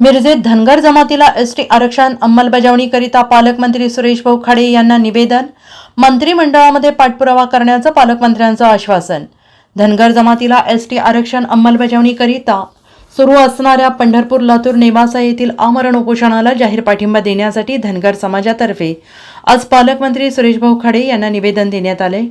मिरजेत धनगर जमातीला S T आरक्षण अंमलबजावणीकरिता पालकमंत्री सुरेश भाऊ खाडे यांना निवेदन. मंत्रिमंडळामध्ये पाठपुरावा करण्याचं पालकमंत्र्यांचं आश्वासन. धनगर जमातीला एस टी आरक्षण अंमलबजावणीकरिता सुरू असणाऱ्या पंढरपूर लातूर नेवासा येथील आमरण उपोषणाला जाहीर पाठिंबा देण्यासाठी धनगर समाजातर्फे आज पालकमंत्री सुरेश भाऊ खाडे यांना निवेदन देण्यात आले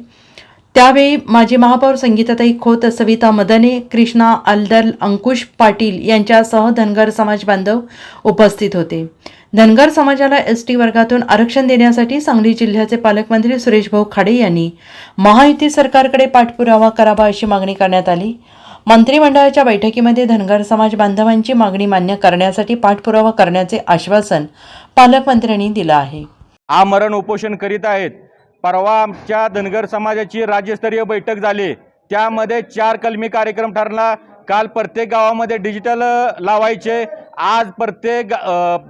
त्यावेळी माजी महापौर संगीताताई खोत सविता मदने कृष्णा अलदल अंकुश पाटील यांच्यासह धनगर समाज बांधव उपस्थित होते. धनगर समाजाला एस टी वर्गातून आरक्षण देण्यासाठी सांगली जिल्ह्याचे पालकमंत्री सुरेश भाऊ खाडे यांनी महायुती सरकारकडे पाठपुरावा करावा अशी मागणी करण्यात आली. मंत्रिमंडळाच्या बैठकीमध्ये धनगर समाज बांधवांची मागणी मान्य करण्यासाठी पाठपुरावा करण्याचे आश्वासन पालकमंत्र्यांनी दिलं आहे. आमरण उपोषण करीत आहेत. परवा आमच्या धनगर समाजाची राज्यस्तरीय बैठक झाली. त्यामध्ये चार कलमी कार्यक्रम ठरला. काल प्रत्येक गावामध्ये डिजिटल लावायचे. आज प्रत्येक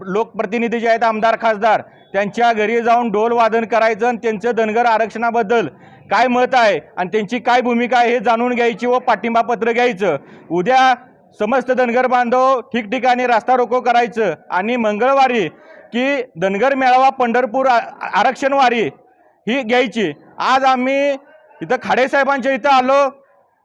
लोकप्रतिनिधी जे आहेत आमदार खासदार त्यांच्या घरी जाऊन ढोल वादन करायचं आणि त्यांचं धनगर आरक्षणाबद्दल काय मत आहे आणि त्यांची काय भूमिका आहे हे जाणून घ्यायची व पाठिंबापत्र घ्यायचं. उद्या समस्त धनगर बांधव ठिकठिकाणी रास्ता रोको करायचं. आणि मंगळवारी की धनगर मेळावा पंढरपूर आरक्षणवारी ही घ्यायची. आज आम्ही इथं खाडेसाहेबांच्या इथं आलो.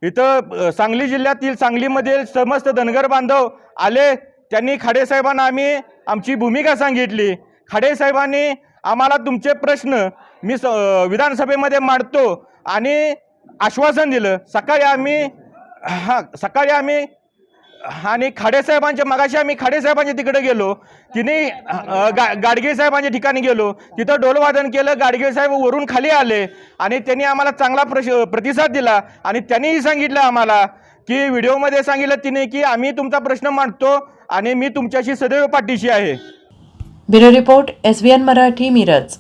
इथं सांगली जिल्ह्यातील सांगलीमधील समस्त धनगर बांधव आले. त्यांनी खाडेसाहेबांना आम्ही आमची भूमिका सांगितली. खाडेसाहेबांनी आम्हाला तुमचे प्रश्न मी स विधानसभेमध्ये मांडतो आणि आश्वासन दिलं. सकाळी आम्ही हां सकाळी आम्ही आणि खाडेसाहेबांच्या मगाशी आम्ही खाडेसाहेबांच्या तिकडे गेलो. तिने गा गाडगे साहेबांच्या ठिकाणी गेलो. तिथं डोलवादन केलं गाडगे साहेब वरून खाली आले. आणि त्यांनी आम्हाला चांगला प्रश प्रतिसाद दिला. आणि त्यांनीही सांगितलं आम्हाला की व्हिडिओमध्ये सांगितलं तिने की आम्ही तुमचा प्रश्न मांडतो आणि मी तुमच्याशी सदैव पाठीशी आहे. Bureau report S B N Marathi Miraj.